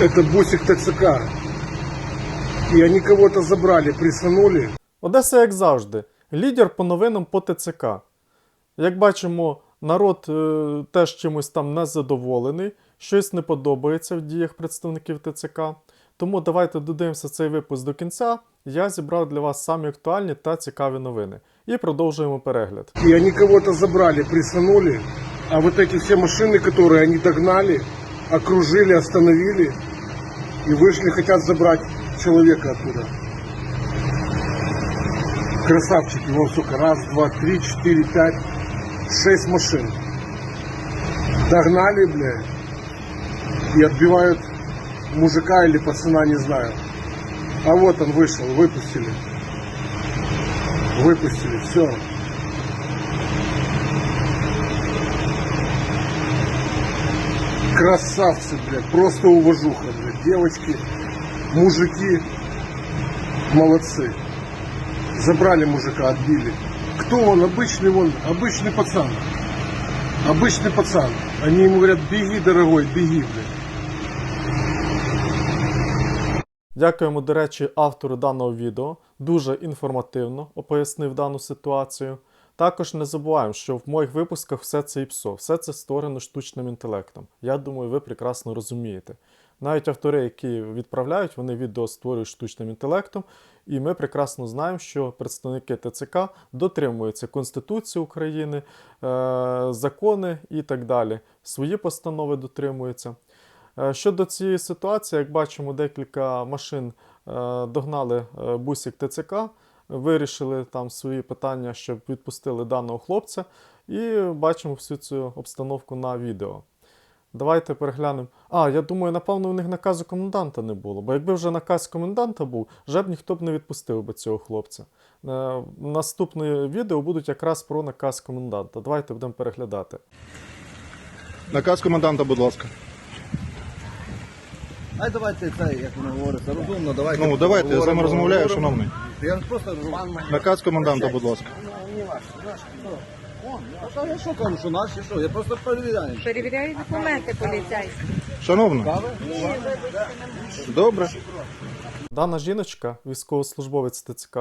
Это бусик ТЦК. И они кого-то забрали, присанули. Одеса, як завжди, лідер по новинам по ТЦК. Як бачимо, народ е, теж чимось там незадоволений, щось не подобається в діях представників ТЦК. Тому давайте додивимося цей випуск до кінця. Я зібрав для вас самі актуальні та цікаві новини. І продовжуємо перегляд. И они кого-то забрали, присанули. А вот эти все машины, которые они догнали, окружили, остановили И вышли, хотят забрать человека оттуда. Красавчики, вон сука, раз, два, три, четыре, пять, шесть машин. Догнали, блядь, и отбивают мужика или пацана, не знаю. А вот он вышел, выпустили. Выпустили, все. Красавцы, блядь, просто уважуха, блядь. Девочки, мужики, молодцы. Забрали мужика, отбили. Кто он? Обычный он, обычный пацан. Обычный пацан. Они ему говорят, беги, дорогой, беги, блядь. Дякуємо, до речі, автору даного відео. Дуже інформативно пояснив дану ситуацію. Також не забуваємо, що в моїх випусках все це ІПСО, все це створено штучним інтелектом. Я думаю, ви прекрасно розумієте. Навіть автори, які відправляють, вони відео створюють штучним інтелектом, і ми прекрасно знаємо, що представники ТЦК дотримуються Конституції України, е- закони і так далі. Свої постанови дотримуються. Е, Щодо цієї ситуації, як бачимо, декілька машин е, догнали бусик ТЦК, вирішили там свої питання, щоб відпустили даного хлопця, і бачимо всю цю обстановку на відео. Давайте переглянемо. А, я думаю, напевно, у них наказу коменданта не було. Бо якби вже наказ коменданта був, вже б ніхто б не відпустив би цього хлопця. Е, Наступне відео будуть якраз про наказ коменданта. Давайте будемо переглядати. Наказ коменданта, будь ласка. Ай давайте це, як воно говориться, розумно, давайте. Ну, давайте, я з вами розмовляю, шановний. Я просто Наказ коменданта, будь ласка. Не ваш, наш, хто? Он, я що кажу, що наші, що? Я просто перевіряю. Перевіряю документи поліцейські. Шановна, добре. Дана жіночка, військовослужбовець ТЦК,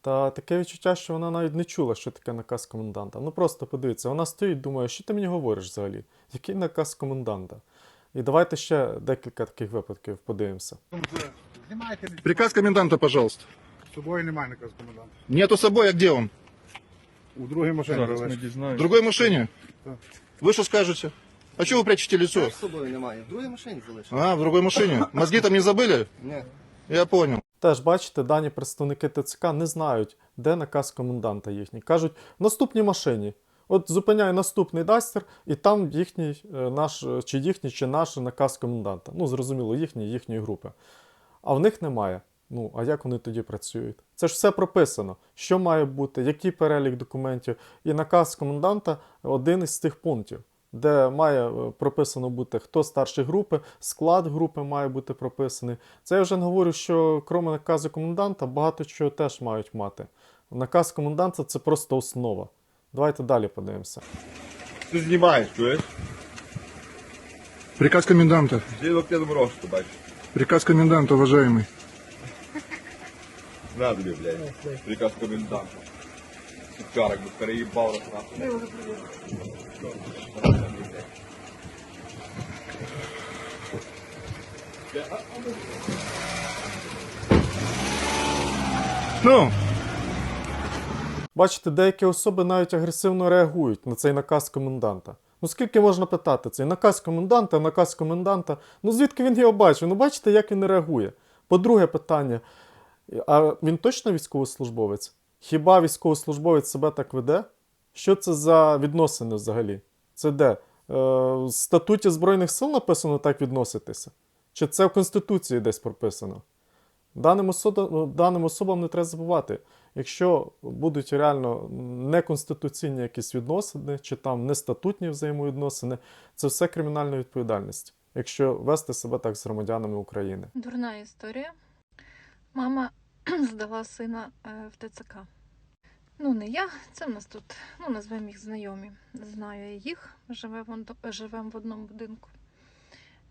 та таке відчуття, що вона навіть не чула, що таке наказ коменданта. Ну просто подивіться, вона стоїть, думає, що ти мені говориш взагалі? Який наказ коменданта? І давайте ще декілька таких випадків подивимося. Приказ коменданта, пожалуйста З собою немає наказу коменданта. Нету с собой, а где он? У другій машині залишив. В другой машине? Вы что скажете? А что вы прячете лицо? З собою немає. В другій машині залишив. А, в другой машине. Мозги там не забыли? Ні. Я понял. Теж бачите, дані представники ТЦК не знають, де наказ коменданта їхній. Кажуть, в наступній машині. От зупиняє наступний дастер, і там їхній е, наш, е, чи їхній, чи наш наказ коменданта. Ну, зрозуміло, їхній, їхньої групи. А в них немає. Ну, а як вони тоді працюють? Це ж все прописано. Що має бути, який перелік документів. І наказ коменданта один із цих пунктів, де має е, прописано бути хто старший групи, склад групи має бути прописаний. Це я вже не говорю, що крім наказу коменданта, багато чого теж мають мати. Наказ коменданта це просто основа. Давайте далі подивимося. Ти знімаєш, чуєш? Приказ коменданта. Приказ коменданта, уважаемый. На тобі, блядь. Приказ коменданта. Сучарок би переїбав раз нахуй. Ну, Бачите, деякі особи навіть агресивно реагують на цей наказ коменданта. Ну скільки можна питати? Цей наказ коменданта, наказ коменданта. Ну звідки він його бачив? Ну бачите, як він реагує. По-друге питання: а він точно військовослужбовець? Хіба військовослужбовець себе так веде? Що це за відносини взагалі? Це де? Е, в статуті Збройних сил написано так відноситися? Чи це в Конституції десь прописано? Даним особам, даним особам не треба забувати, якщо будуть реально неконституційні якісь відносини, чи там нестатутні взаємовідносини, це все кримінальна відповідальність, якщо вести себе так з громадянами України. Дурна історія. Мама здала сина е, в ТЦК. Ну, не я, це в нас тут, ну, назвемо їх знайомі. Знаю я їх, живемо живем в одному будинку.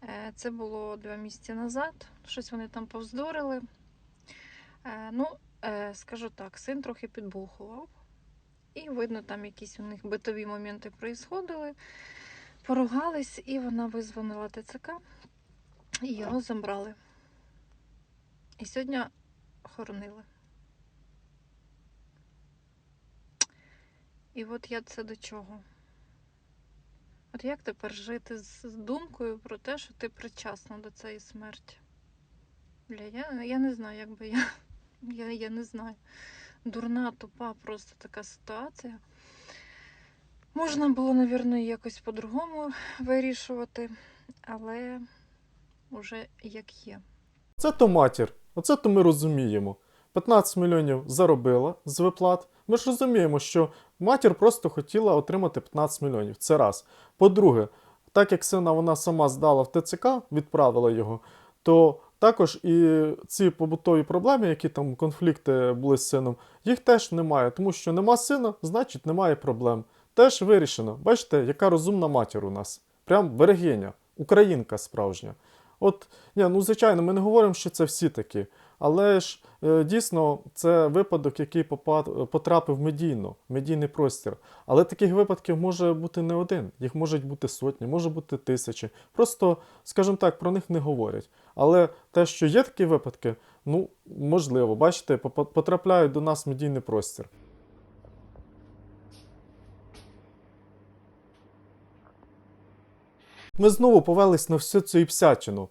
Е, Це було два місяці назад. Щось вони там повздорили. Е, Ну, скажу так, син трохи підбухував. І видно, там якісь у них битові моменти проїсходили. Поругались, і вона визвонила ТЦК, і його забрали. І сьогодні хоронили. І от я це до чого? От як тепер жити з думкою про те, що ти причасна до цієї смерті? Бля, я, я не знаю, як би я. Я, я не знаю. Дурна, тупа, просто така ситуація. Можна було, мабуть, якось по-другому вирішувати, але вже як є. Це то матір. Оце то ми розуміємо. 15 мільйонів заробила з виплат. Ми ж розуміємо, що матір просто хотіла отримати 15 мільйонів. Це раз. По-друге, так як сина вона сама здала в ТЦК, відправила його, то також і ці побутові проблеми, які там конфлікти були з сином, їх теж немає. Тому що нема сина, значить немає проблем. Теж вирішено. Бачите, яка розумна матір у нас. Прям берегиня, українка справжня. От, ні, ну звичайно, ми не говоримо, що це всі такі. Але ж е, дійсно це випадок, який попад- потрапив медійно, в медійний простір. Але таких випадків може бути не один, їх можуть бути сотні, може бути тисячі. Просто, скажімо так, про них не говорять. Але те, що є такі випадки, ну можливо, бачите, потрапляють до нас медійний простір. Ми знову повелись на всю цю іпсячину.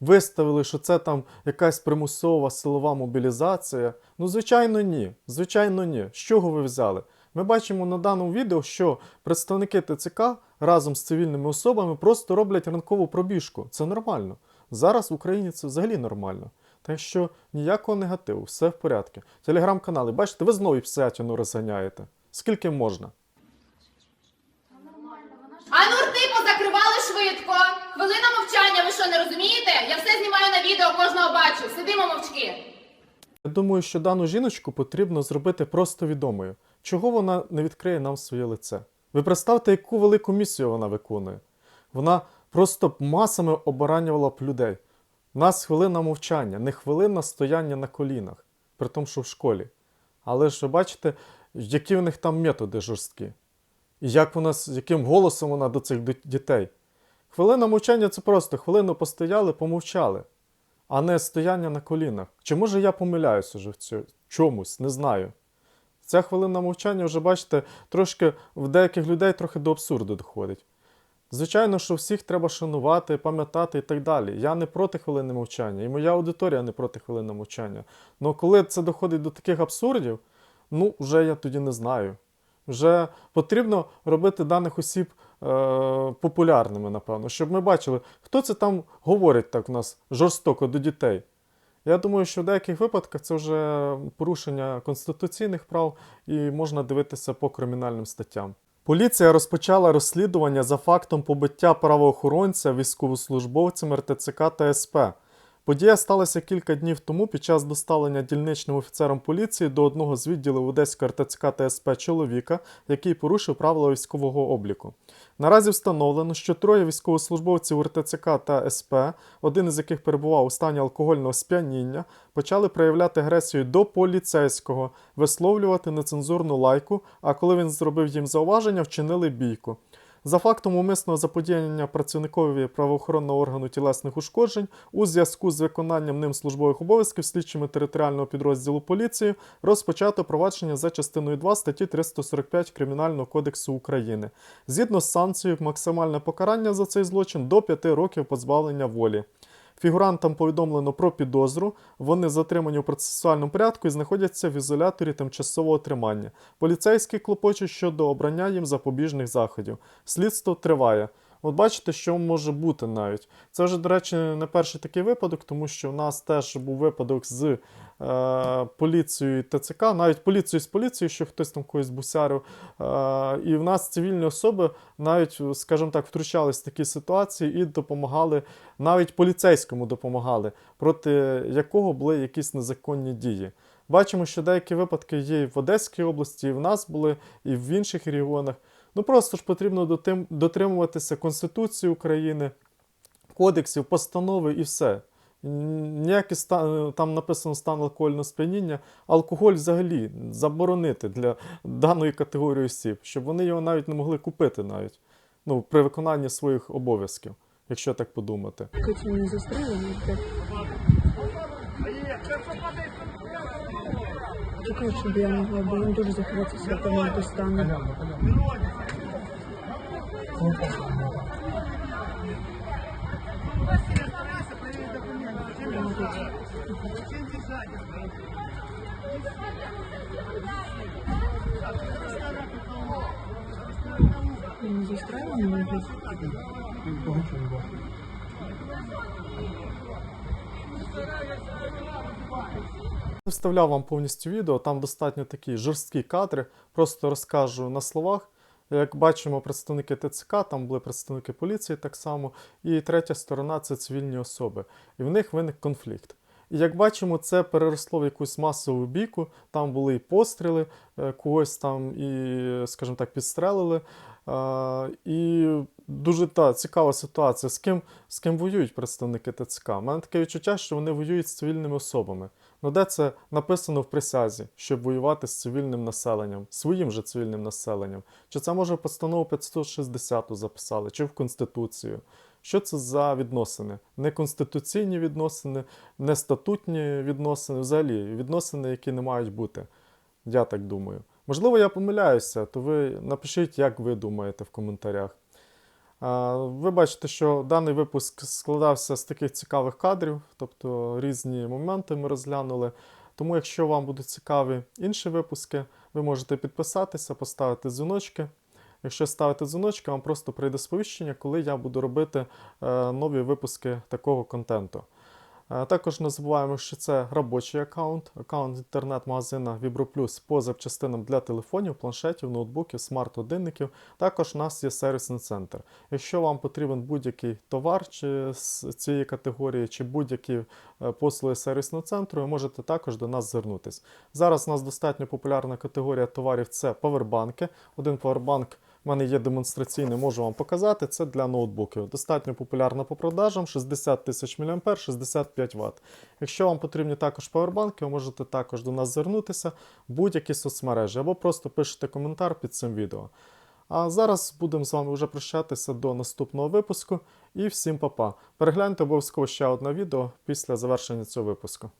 Виставили, що це там якась примусова силова мобілізація. Ну, звичайно, ні. Звичайно, ні. З чого ви взяли? Ми бачимо на даному відео, що представники ТЦК разом з цивільними особами просто роблять ранкову пробіжку. Це нормально. Зараз в Україні це взагалі нормально. Так що ніякого негативу, все в порядку. Телеграм-канали, бачите, ви знову псятину розганяєте. Скільки можна? А ну рти позакривали швидко. Хвилина мовчання, ви що не розумієте? Я все знімаю на відео, кожного бачу. Сидимо мовчки. Я думаю, що дану жіночку потрібно зробити просто відомою. Чого вона не відкриє нам своє лице? Ви представте, яку велику місію вона виконує. Вона просто масами оборанювала б людей. У нас хвилина мовчання, не хвилина стояння на колінах, при тому, що в школі. Але ж ви бачите, які в них там методи жорсткі. І як вона, яким голосом вона до цих дітей. Хвилина мовчання це просто хвилину постояли, помовчали а не стояння на колінах. Чи може я помиляюсь уже в цьому чомусь, не знаю. Ця хвилина мовчання вже, бачите, трошки в деяких людей трохи до абсурду доходить. Звичайно, що всіх треба шанувати, пам'ятати і так далі. Я не проти хвилини мовчання, і моя аудиторія не проти хвилини мовчання. Але коли це доходить до таких абсурдів, ну, вже я тоді не знаю. Вже потрібно робити даних осіб е, популярними, напевно, щоб ми бачили, хто це там говорить так у нас жорстоко до дітей. Я думаю, що в деяких випадках це вже порушення конституційних прав і можна дивитися по кримінальним статтям. Поліція розпочала розслідування за фактом побиття правоохоронця військовослужбовцем РТЦК та СП. Подія сталася кілька днів тому під час доставлення дільничним офіцером поліції до одного з відділів Одеського РТЦК та СП чоловіка, який порушив правила військового обліку. Наразі встановлено, що троє військовослужбовців РТЦК та СП, один із яких перебував у стані алкогольного сп'яніння, почали проявляти агресію до поліцейського, висловлювати нецензурну лайку, а коли він зробив їм зауваження, вчинили бійку. За фактом умисного заподіяння працівникові правоохоронного органу тілесних ушкоджень у зв'язку з виконанням ним службових обов'язків слідчими територіального підрозділу поліції розпочато провадження за частиною 2 статті 345 Кримінального кодексу України. Згідно з санкцією, максимальне покарання за цей злочин до 5 років позбавлення волі. Фігурантам повідомлено про підозру. Вони затримані у процесуальному порядку і знаходяться в ізоляторі тимчасового тримання. Поліцейські клопочуть щодо обрання їм запобіжних заходів. Слідство триває. От бачите, що може бути навіть. Це вже, до речі, не перший такий випадок, тому що в нас теж був випадок з е, поліцією ТЦК, навіть поліцією з поліцією, що хтось там когось бусярив. Е, і в нас цивільні особи навіть, скажімо так, втручались в такі ситуації і допомагали, навіть поліцейському допомагали, проти якого були якісь незаконні дії. Бачимо, що деякі випадки є і в Одеській області, і в нас були, і в інших регіонах. Ну просто ж потрібно дотримуватися Конституції України, кодексів, постанови і все. Н- Ніякий стан, там написано стан алкогольного сп'яніння. Алкоголь взагалі заборонити для даної категорії осіб, щоб вони його навіть не могли купити навіть ну, при виконанні своїх обов'язків, якщо так подумати. Мене. Чекаю, щоб я могла, дуже в такому вставляв вам повністю відео, там достатньо такі жорсткі кадри. Просто розкажу на словах. Як бачимо, представники ТЦК, там були представники поліції так само, і третя сторона це цивільні особи. І в них виник конфлікт. І як бачимо, це переросло в якусь масову бійку, там були і постріли, е, когось там і, скажімо так, підстрелили. І дуже та, цікава ситуація, з ким, з ким воюють представники ТЦК. У мене таке відчуття, що вони воюють з цивільними особами. Ну, де це написано в присязі, щоб воювати з цивільним населенням, своїм же цивільним населенням? Чи це може в постанову 560 записали, чи в Конституцію? Що це за відносини? Не конституційні відносини, не статутні відносини, взагалі відносини, які не мають бути. Я так думаю. Можливо, я помиляюся, то ви напишіть, як ви думаєте в коментарях. Ви бачите, що даний випуск складався з таких цікавих кадрів, тобто різні моменти ми розглянули. Тому, якщо вам будуть цікаві інші випуски, ви можете підписатися, поставити дзвіночки. Якщо ставите дзвіночки, вам просто прийде сповіщення, коли я буду робити е, нові випуски такого контенту. Також не забуваємо, що це робочий аккаунт, аккаунт інтернет-магазина VibroPlus по запчастинам для телефонів, планшетів, ноутбуків, смарт-годинників. Також у нас є сервісний центр. Якщо вам потрібен будь-який товар чи з цієї категорії, чи будь-які е, послуги сервісного центру, ви можете також до нас звернутись. Зараз у нас достатньо популярна категорія товарів це павербанки. Один павербанк у мене є демонстраційний, можу вам показати. Це для ноутбуків. Достатньо популярна по продажам 60 тисяч мА, 65 Вт. Якщо вам потрібні також павербанки, ви можете також до нас звернутися в будь-які соцмережі або просто пишете коментар під цим відео. А зараз будемо з вами вже прощатися до наступного випуску. І всім па-па. Перегляньте обов'язково ще одне відео після завершення цього випуску.